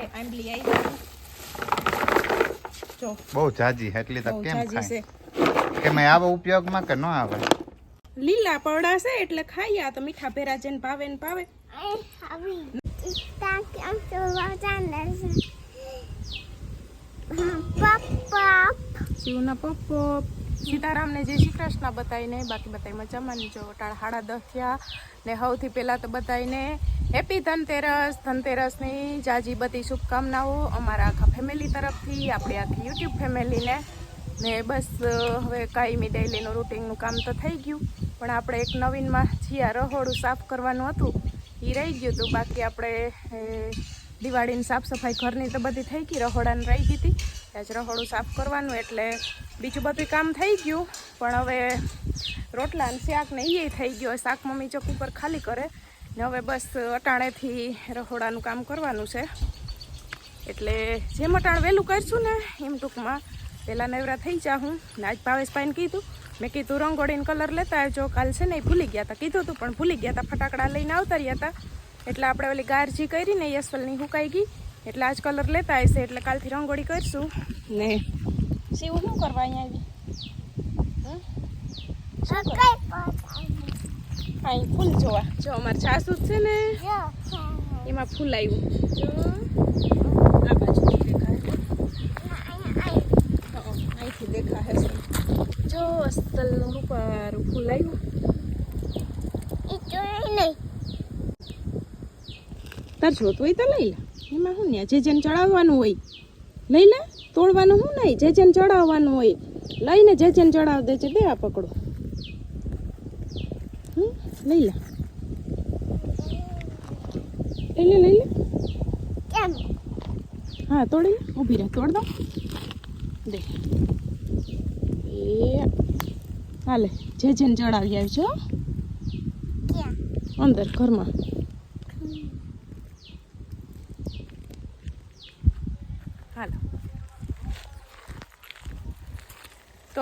આંબલી આવી જો. બહુ જાજી એટલી તો કેમ ખાય? કે મેં આવે ઉપયોગમાં કે ન આવે? લીલા પડા છે એટલે ખાઈ આ તો મીઠા ભેરા જેને ભાવે ને ભાવે. શિવના પપ્પો સીતારામને જય શ્રી કૃષ્ણ બતાવીને, બાકી બતાવી મજામાં જો ટાળ હાડા દસ ને સૌથી પહેલાં તો બતાવીને હેપી ધનતેરસ, ધનતેરસની જાજી બધી શુભકામનાઓ અમારા આખા ફેમિલી તરફથી, આપણી આખી યુટ્યુબ ફેમિલીને. ને બસ, હવે કાયમી ડેઈલીનું રૂટિનનું કામ તો થઈ ગયું, પણ આપણે એક નવીનમાં જીયા રહોડું સાફ કરવાનું હતું એ રહી ગયું હતું. બાકી આપણે દિવાળીની સાફ સફાઈ ઘરની તો બધી થઈ ગઈ, રહોડાને રહી ગઈ હતી. આજ રહોડું સાફ કરવાનું એટલે બીજું બધું કામ થઈ ગયું, પણ હવે રોટલા અને શાક ને એ થઈ ગયું. શાક મમ્મી ચોક ઉપર ખાલી કરે. ને હવે બસ અટાણેથી રહોડાનું કામ કરવાનું છે. એટલે જેમ અટાણ વહેલું કરશું ને એમ ટૂંકમાં પહેલાં નવરા થઈ જા હું. ને આજ ભાવેશભાઈને કીધું, મેં કીધું રંગોળીને કલર લેતા આવજો. કાલ છે ને એ ભૂલી ગયા હતા કીધું હતું પણ ભૂલી ગયા હતા ફટાકડા લઈને આવતા રહ્યા હતા એટલે આપણે ઓલી ગારજી કરી ને યશવલની હુકાઈ ગઈ. એટલે આજ કલર લેતા આવશે. એટલે કાલથી રંગોળી કરીશું. ને શિવ શું કરવા અહીંયા આવી કરવા? અહીં ફૂલ જોવા જો અમારે સાસુ છે ને એમાં ફૂલ આવ્યું જો આ બાજુ દેખાય હં, અહીંથી દેખા છે જો અસ્તલનું રૂપારું ફૂલ આવ્યું તાર જોતું હોય તો લઈ લે એમાં શું ને જે જેને ચડાવવાનું હોય લઈ લે તોડવાનું શું નહીં જે જેને ચડાવવાનું હોય લઈને જે જેને ચડાવ દે છે દે આ પકડો. લઈ લે. લઈ લે લઈ લે. હા તોડી ઊભી રહે તોડ દો. દે. એ હાલે જે જેને ચડાવી આવ્યો છો અંદર ઘરમાં હાલો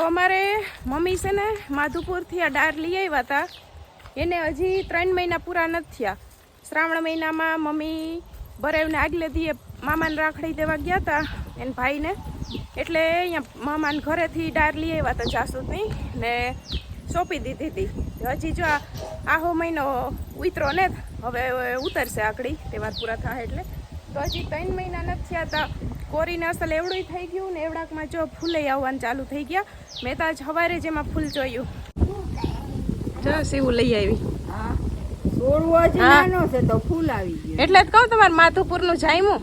તો અમારે મમ્મી છે ને માધુપુરથી આ ડાર લઈ આવ્યા હતા. એને હજી ત્રણ મહિના પૂરા નથી થયા. શ્રાવણ મહિનામાં મમ્મી બરેવને આગલે દીએ મામાને રાખડી દેવા ગયા હતા, એને ભાઈને. એટલે અહીંયા મામાને ઘરેથી ડાર લઈ આવ્યા હતા જાસૂદની ને સોંપી દીધી હતી. હજી જો આહો મહિનો ઉતરો ને, હવે ઉતરશે આકડી તહેવાર પૂરા થાય એટલે. તો હજી ત્રણ મહિના નથી થયા હતા. કોરીને અસલ એવડું થઈ ગયું ને એવડાકમાં જો ફૂલે આવવાનું ચાલુ થઈ ગયા. મેં તો આજ સવારે જ એમાં ફૂલ જોયું જો એવું લઈ આવી. તો ફૂલ આવી એટલે જ કહું તમારે માધુપુરનું જાયમું.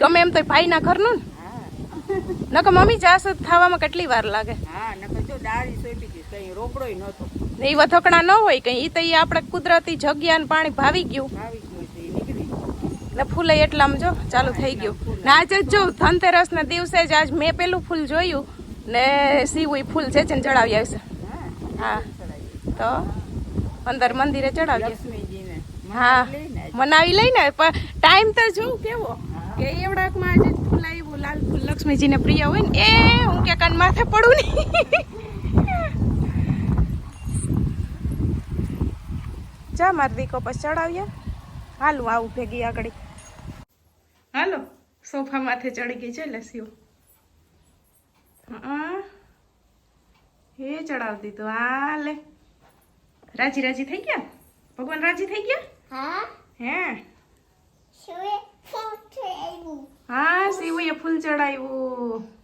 ગમે એમ તો ભાઈના ઘરનું. ને નકર મમ્મી જાસુ થવામાં કેટલી વાર લાગે. હા નકર જો દાળી સોંપી હતી કઈ રોકડોય નહોતો. ને એ વથકડા ન હોય કઈ. એ તો એ આપણે કુદરતી જગ્યા ને પાણી ભાવી ગયું. આવી ગયું છે એ નીકળી ગયું. ને ફૂલે એટલામાં જો ચાલુ થઈ ગયું. ને આજે જ જો ધનતેરસ ના દિવસે જ આજ મેં પેલું ફૂલ જોયું ને સીવું ફૂલ છે ને ચડાવી આવશે. હા. તો અંદર મંદિરે ચડાવીએ. હા. મનાવી લઈને. પણ ટાઈમ તો જોઉં કેવો. કે એવડાકમાં આજે ફૂલ આવ્યું લાલ ફૂલ. લક્ષ્મીજીને પ્રિય હોય ને એ હું કે કાન માથે પડું નહીં. જા માર દીકો પછી ચડાવીએ. હાલું આવું ભેગી આગળ. હાલો સોફા માથે ચડી ગઈ છે લસ્યો હા એ ચડાવી દીધું. લે. રાજી રાજી થઈ ગયા? ભગવાન રાજી થઈ ગયા? હા. હે? હા શિવુએ ફૂલ ચડાવ્યું.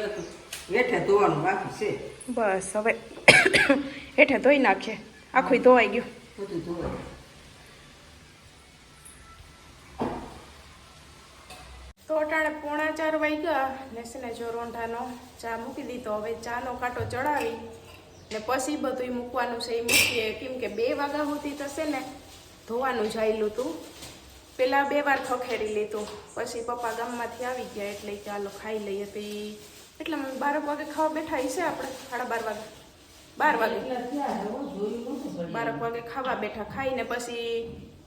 હવે ધોવાનું બાકી છે. બસ હવે હેઠે ધોઈ નાખીએ. આખું ધોવાઈ ગયું. બધું તો અટાણે પોણા ચાર વાગ્યા ને છે ને જો રોંઢાનો ચા મૂકી દીધો. હવે ચાનો કાંટો ચડાવી ને પછી બધું મૂકવાનું છે. એ મૂકીએ. કેમ કે બે વાગ્યા સુધી થશે ને ધોવાનું જાયેલું હતું પેલા બે વાર ખખેડી લીધું. પછી પપ્પા ગામમાંથી આવી ગયા એટલે ચાલો ખાઈ લઈએ. તો એટલે મમ્મી બાર વાગે ખાવા બેઠા છે આપણે સાડા બાર વાગે. બાર વાગે. બારક વાગે ખાવા બેઠા ખાઈને પછી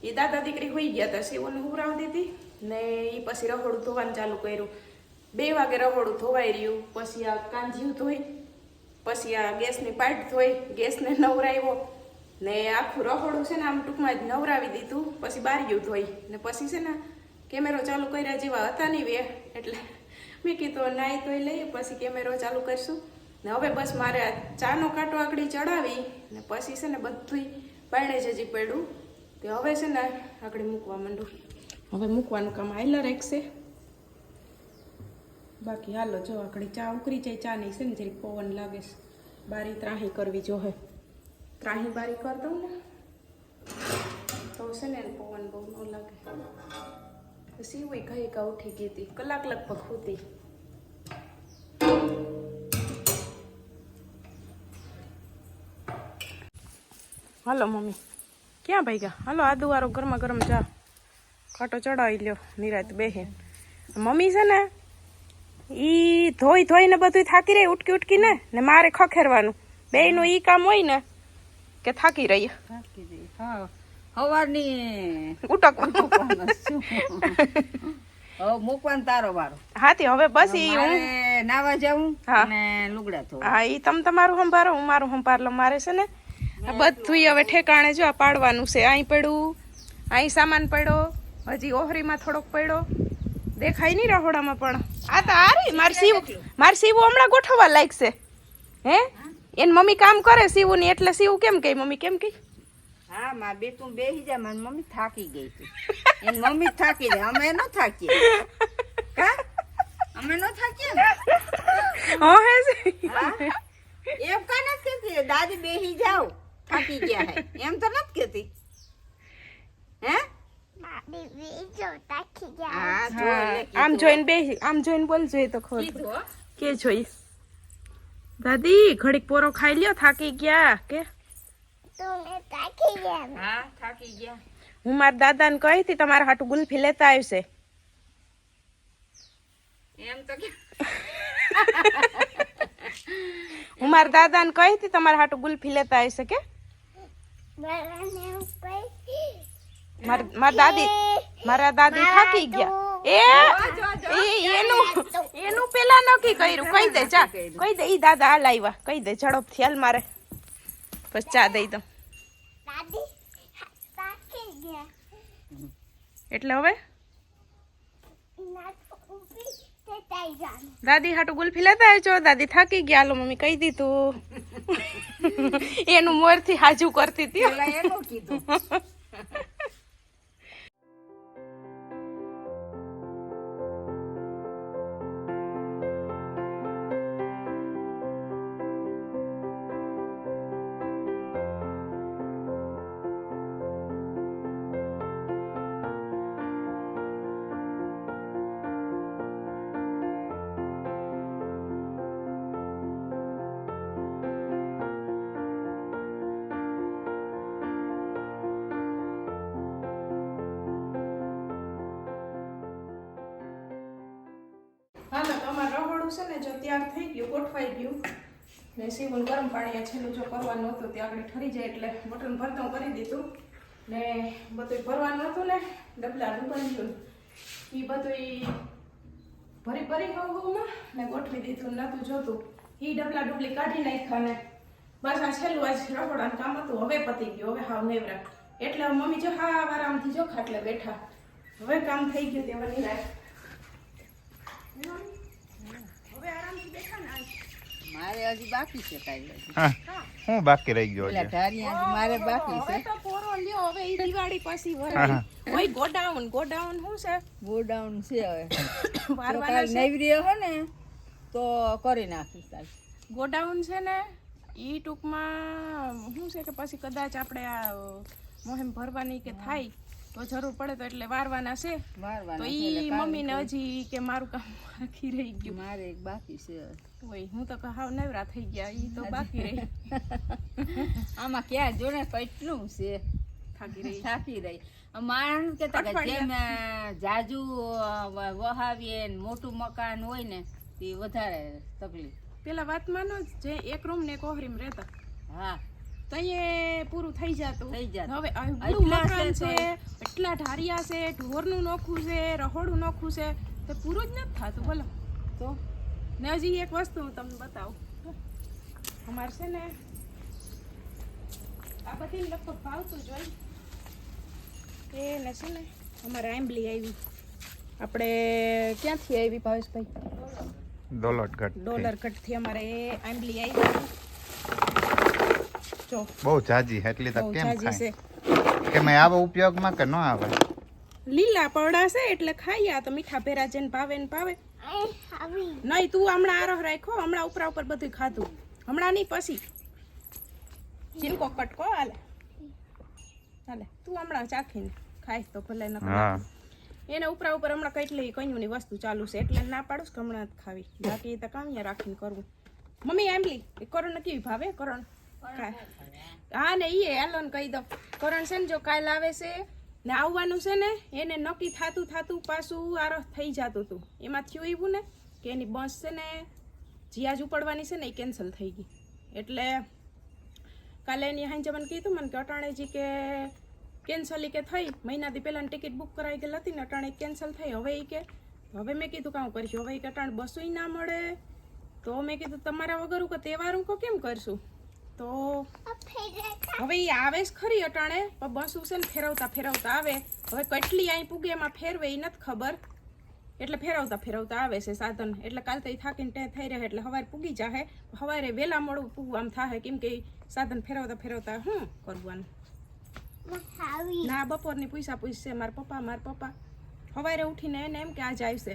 એ દાદા દીકરી હોઈ ગયા હતા શિવને ઉરાવી દીધી ને એ પછી રહોડું ધોવાનું ચાલુ કર્યું. બે વાગે રહોડું ધોવાઈ રહ્યું પછી આ કાંજીયું ધોઈ પછી આ ગેસની પાઇટ ધોઈ ગેસને નવરાવ્યો ને આખું રહોડું છે ને આમ ટૂંકમાં જ નવરાવી દીધું પછી બારીયું ધોઈ ને પછી છે ને કેમેરો ચાલુ કર્યા જેવા હતા નહીં વે એટલે મેં કીધું નાહી ધોઈ લઈએ, પછી કેમેરો ચાલુ કરીશું. ને હવે બસ મારે ચાનો કાંટો આકડી ચડાવી ને પછી છે ને બધુંય બાયણે જ હજી પડ્યું. તે હવે છે ને આકડી મૂકવા માંડું. હવે મૂકવાનું કામ આયલા રાખશે બાકી હાલો, જો આકડી ચા ઉકળી જાય ચા નહીં છે ને જરીક પવન લાગે છે. બારી ત્રાહી કરવી જોહે ત્રાહી બારી કરી દઉં ને. તો છે ને પવન બહુ ન લાગે. હોય કઈ કા ઉઠી ગઈ હતી. કલાક લગભગ હોતી હાલો મમ્મી. ક્યાં ભાઈ ગયા? હાલો દુવારો ગરમા ગરમ જા. ખાટો ચડાવી લ્યો નિરાત બેહે. મમ્મી છે ને ઈ ધોઈ ધોઈને બધું થાકી રહી ઉટકી ઉટકીને ને મારે ખખેરવાનું. બેયનું ઈ કામ હોય ને કે થાકી રહી થાકી ગઈ. હા. સવારની ઉટક હવે મૂકવાનો તારો વારો. હાથી હવે બસ ઈ હું. નાવા હા. અને લુગડા હા ઈ તમ તમારું સંભારો હું મારું સંભાર મારે છે ને બધું હવે ઠેકાણે જો આ પાડવાનું છે. અહીં પડ્યું અહીં સામાન પડ્યો હજી ઓહરીમાં થોડોક પડ્યો. દેખાય નહીં રહોડામાં પણ. આ તો આરી મારી સીવ મારી સીવું હમણાં ગોઠવવા લાગશે હે? એન મમ્મી કામ કરે સીવું ની એટલે સીવું કેમ કહી મમ્મી કેમ કહી હા માં બે તું બેસી જા મારી મમ્મી થાકી ગઈ છે એની મમ્મી થાકી જાય અમે ન થાકીએ. કા? અમે ન થાકીએ ને? હા હે એમ કા નથી કેતી? દાદી બેસી જાઓ. થાકી ગયા હે. એમ તો નથી કેતી. હે? આમ જોઈને બે આમ જોઈને બોલજો એ તો ખબર. કે જોઈ. દાદી ઘડીક પોરો ખાઈ લ્યો થાકી ગયા. કે? હા થાકી ગયા. હું મારા દાદાને કહી હતી તમારા હાટુ ગુલ્ફી લેતા આવશે. એમ તો કે હું મારા દાદાને કહી હતી તમારા હાટુ ગુલ્ફી લેતા આવશે કે? માર- મારા દાદી મારા દાદી થાકી ગયા. એ એ એનું એનું પેલા નક્કી કર્યું. કહી દે ચા કહી દે ઈ દાદા હાલ આવ્યા કહી દે ઝડપથી હાલ મારે. બસ ચા દઈ દઉં. એટલે હવે? દાદી હાટુ ગુલ્ફી લેતા આવજો. દાદી થાકી ગયા. લો મમ્મી કહી દીધું. એનું મોરથી હાજુ કરતી હતી. કીધું. છે ને, જો તૈયાર થઈ ગયું, ગોઠવાઈ ગયું. ને સીવું ગરમ પાણી છેલ્લું જો કરવાનું હતું, તે આગળ ઠરી જાય એટલે મટન ભરતું કરી દીધું. ને બધું ભરવાનું હતું ને, ડબલા ડુબાડ્યું એ બધું ભરી ભરી હવામાં ને ગોઠવી દીધું નતું જોતું. એ ડબલા ડુબલી કાઢી નાખ્યા ને બસ છેલ્લું આજ રહોડાનું કામ હતું, હવે પતી ગયું, હવે હાવ નેવરા. એટલે મમ્મી જો હા આરામથી જો ખાટલે બેઠા. હવે કામ થઈ ગયું તે વળી રાખ હવે આરામથી બેઠા ને આજ. મારે હજી બાકી છે કાઈ હજી. હું બાકી રહી ગયો મારે બાકી છે. તો પોરો લ્યો હવે ઈ દિવાળી પછી હા, ઓય ગોડાઉન ગોડાઉન શું છે? ગોડાઉન છે હવે. વારવાના કાલ હો ને તો કરી નાખીશ સાહેબ ગોડાઉન છે ને ઈ ટૂંકમાં શું છે કે પછી કદાચ આપણે આ મોહેમ ભરવાની કે થાય તો જરૂર પડે તો એટલે વારવાના છે. તો ઈ મમ્મીને હજી કે મારું કામ બાકી રહી ગયું. મારે એક બાકી છે. ઓય હું તો હાવ નવરા થઈ ગયા ઈ તો બાકી રહી. આમાં ક્યાં જોને કેટલું છે. થાકી રહી. થાકી રહી. માણસ કે જેમ જાજુ વહાવીએ ને મોટું મકાન હોય ને તે વધારે તકલીફ. પેલા વાતમાં જ જે એક રૂમ ને એક ઓહરીમ રહેતા. હા. તો એ પૂરું થઈ જતું. થઈ જતું. હવે આવડું મકાન છે એટલા ઢારિયા છે ઢોરનું નોખું છે રહોડું નોખું છે તો પૂરું જ નથી થતું બોલો તો ને હજી એક વસ્તુ હું તમને બતાવું. અમારે છે ને આ બધી લગભગ ભાવતું જ હોય. એને છે ને અમારે આંબલી આવી. આપણે ક્યાંથી આવી ભાવેશભાઈ? ડોલર કટ ડોલર કટથી અમારે આંબલી આવી. જો બહુ જાજી એટલી તો કેમ ખાય? છે. કેમ આવે ઉપયોગમાં કે ન આવે? લીલા પડા છે એટલે ખાઈ તો મીઠા ભેરા જેને ભાવે ને ભાવે. નહીં તું હમણાં આરોહ રાખો હમણાં ઉપરા ઉપર બધું ખાધું. હમણાં નહીં પછી. ચીનકો કટકો હાલે. હાલે તું હમણાં ચાખીને ખાઈશ તો ભલે ન એને ઉપરા ઉપર હમણાં કેટલી કયુંની વસ્તુ ચાલુ છે એટલે ના પાડું કે હમણાં જ ખાવી. બાકી એ તો કામ રાખીને કરવું. મમ્મી આંબલી એ કરણ કેવી ભાવે? કરણ. હા. ને એ હાલો ને કહી દો કરણ છે ને જો કાલ આવે છે ને આવવાનું છે ને એને નક્કી થાતું થાતું પાછું આરો થઈ જતું હતું એમાં થયું એવું ને કે એની બસ છે ને જીયાજ ઉપડવાની છે ને એ કેન્સલ થઈ ગઈ. એટલે કાલે એની હાઈ મને કીધું મને કે અટાણેજી કે કેન્સલ કે થઈ. મહિનાથી પહેલાં ટિકિટ બુક કરાવી ગયેલી હતી ને અટાણે કેન્સલ થઈ. હવે એ કે હવે મેં કીધું કાં કરીશું. હવે એ કે અટાણે બસોય ના મળે. તો મેં કીધું તમારા વગર હું કે તહેવાર હું કેમ કરશું? તો હવે એ આવે જ ખરી અટાણે પણ બસ છે ને ફેરવતા ફેરવતા આવે. હવે કેટલી અહીં પૂગે એમાં ફેરવે એ નથી ખબર. એટલે ફેરવતા ફેરવતા આવે છે સાધન. એટલે કાલ તો એ થાકીને ટે થઈ રહે એટલે સવારે પૂગી જાહે. સવારે વહેલા મોડું પૂગવું આમ થાય કેમ કે સાધન ફેરવતા ફેરવતા શું કરવાનું? ના બપોરની પૈસા પૂછશે મારા પપ્પા મારા પપ્પા. સવારે ઉઠીને એને એમ કે આજે આવશે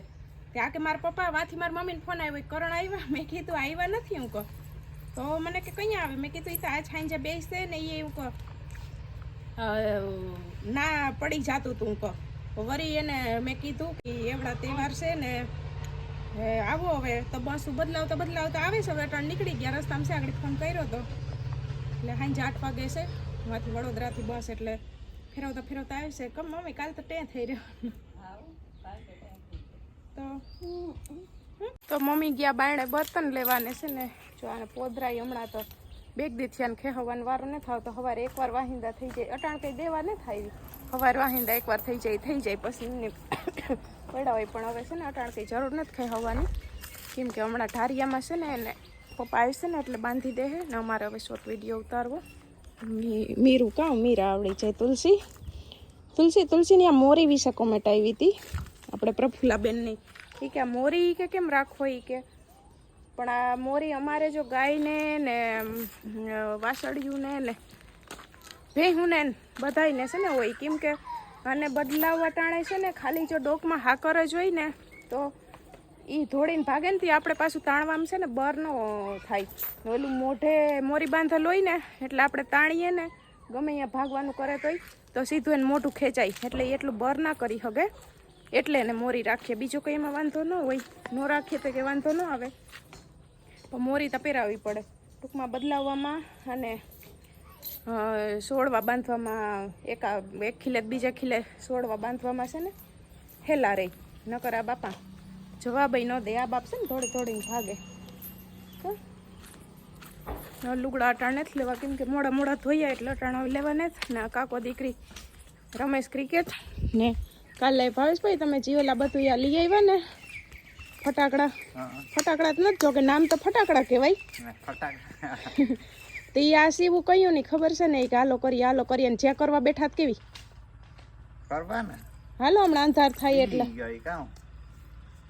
ત્યાં કે મારા પપ્પા વાથી મારા મમ્મીને ફોન આવ્યો કરણ આવ્યા મેં કીધું આવ્યા નથી હું કહું. તો મને કે કંઈ આવે? મેં કીધું એ તો આજ સાંજે બેસશે ને એ એવું કહો ના પડી જતું તું કહો વરી એને મેં કીધું કે એવડા તહેવાર છે ને આવો હવે. તો બસ બદલાવતા બદલાવતા આવે છે હવે. અટાણ નીકળી ગયા. રસ્તામાં છે આગળ ફોન કર્યો તો. એટલે સાંજે આઠ વાગે છે. માથી વડોદરાથી બસ એટલે ફેરવતા ફેરવતા છે. કમ મમ્મી કાલ તો ટે થઈ રહ્યો. તો તો મમ્મી ગયા બાયણે બર્તન લેવાને છે ને, જો આને પોદરાય હમણાં તો બેગ દી થયા ખેહવાનું વારો ન થાવ, તો સવારે એકવાર વાહિંદા થઈ જાય. અટાણ કંઈ દેવા ન થાય સવારે વાહિંદા એકવાર થઈ જાય થઈ જાય, પછી એમને પડ્યા હોય પણ હવે છે ને અટાણ કંઈ જરૂર નથી ખેહવાની કેમ કે હમણાં ઢારિયામાં છે ને એને પપ્પા આવશે ને એટલે બાંધી દે ને અમારે હવે શોર્ટ વીડિયો ઉતારવો. મીરું કાં મીરા આવડી જાય. તુલસી તુલસી, તુલસીની આ મોરી વિશે કોમેન્ટ આવી હતી. આપણે પ્રફુલ્લાબેનની એ કે આ મોરી કે કેમ રાખવો એ કે? પણ આ મોરી અમારે જો ગાયને ને વાસળિયુંને ને, ભેહુંને બધાને છે ને હોય. કેમ કે અને બદલાવવા ટાણે છે ને ખાલી જો ડોકમાં હાકર જ હોય ને, તો એ ધોળીને ભાગે ને આપણે પાછું તાણવામાં છે ને બર ન થાય. ઓલું મોઢે મોરી બાંધેલ હોય ને, એટલે આપણે તાણીએ ને, ગમે અહીંયા ભાગવાનું કરે તોય, તો સીધું એને મોઢું ખેંચાય. એટલે એટલું બર ના કરી શકે એટલે એને મોરી રાખીએ. બીજું કંઈ એમાં વાંધો ન હોય. ન રાખીએ તો કે વાંધો ન આવે. પણ મોરી તો પહેરાવવી પડે. ટૂંકમાં બદલાવવામાં અને સોળવા બાંધવામાં એક એક ખીલે બીજા ખીલે સોળવા બાંધવામાં છે ને, હેલા રહી નકર આ બાપા જવાબ ન દે. આ બાપ છે ને થોડી થોડીને ભાગે. તો લુગડા અટાણે જ લેવા. કેમ કે મોડા મોડા ધોયા એટલે અટાણા હવે લેવા નથી. ને કાકો દીકરી રમેશ ક્રિકેટ ને કાલે ભાવેશભાઈ તમે જીવેલા બધું યા લઈ આવ્યા ને? ફટાકડા. ફટાકડા તો નથી જો કે નામ તો ફટાકડા કહેવાય. તો આ સીવું કયું નહીં ખબર છે ને? કે હાલો કરીએ હાલો કરીએ ને જે કરવા બેઠા કેવી. કરવા ને? હાલો હમણાં અંધાર થાય એટલે.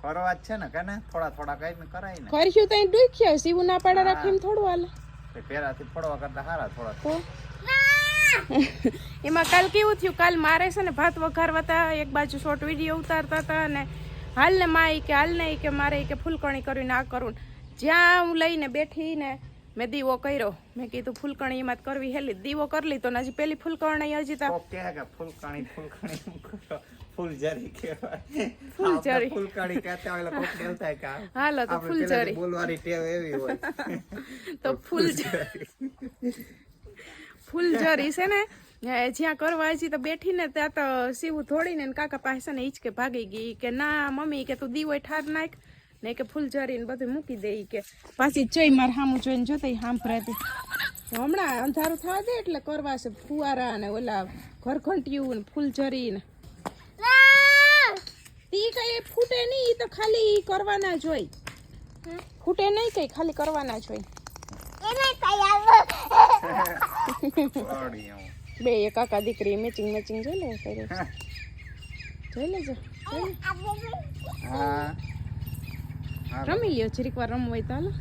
કરવા જ છે ને કે ને થોડા થોડા કઈ કરાય ને. કરશું તો ડૂખ્યા સીવું ના પાડે રાખીને થોડું હાલે. પેરાથી ફોડવા કરતા હારા થોડા. એમાં કાલ કેવું થયું? કાલ મારે છે ને ભાત વઘારવા હતા. એક બાજુ શોર્ટ વીડિયો ઉતારતા હતા અને હાલ ને માં કે હાલ ને કે મારે કે ફૂલકણી કરવી ના કરું. જ્યાં હું લઈને બેઠી ને મેં દીવો કર્યો. મેં કીધું ફૂલકણી એમાં કરવી. હેલી દીવો કરી લીધો ને હજી પેલી ફૂલકણી હજી તા કોક ફૂલકણી ફૂલકણી ફૂલજરી કહેવાય. ફૂલઝરી. ફૂલકણી કહેતા હોય કોકને એવું કે હાલો તો ફૂલજરી બોલવાની ટેવ એવી હોય. તો ફૂલ ફૂલઝરી છે ને જ્યાં કરવા હજી તો બેઠી ને ત્યાં તો સીવું થોડીને ને કાકા પાસે ને હિંચકે ભાગી ગઈ. કે ના મમ્મી કે તું દીવો ઠાર નાખ. ને કે ફૂલ જરીને બધું મૂકી દે કે. પાછી જોઈ મારે સામું જોઈને જોતા સાંભળાતી હમણાં અંધારું થવા દે એટલે કરવા છે ફુવારા ને ઓલા ઘરઘંટિયું ને ફૂલ જરીને તી કઈ ફૂટે નહીં તો ખાલી કરવાના જોઈ ફૂટે નહીં કઈ ખાલી કરવાના જોઈ એને કઈ હું. બે એક કાકા દીકરી મેચિંગ મેચિંગ જોઈ લે કરે જોઈ લેજો હા. રમી લ્યો જરીક વાર રમવું હોય તો હાલો.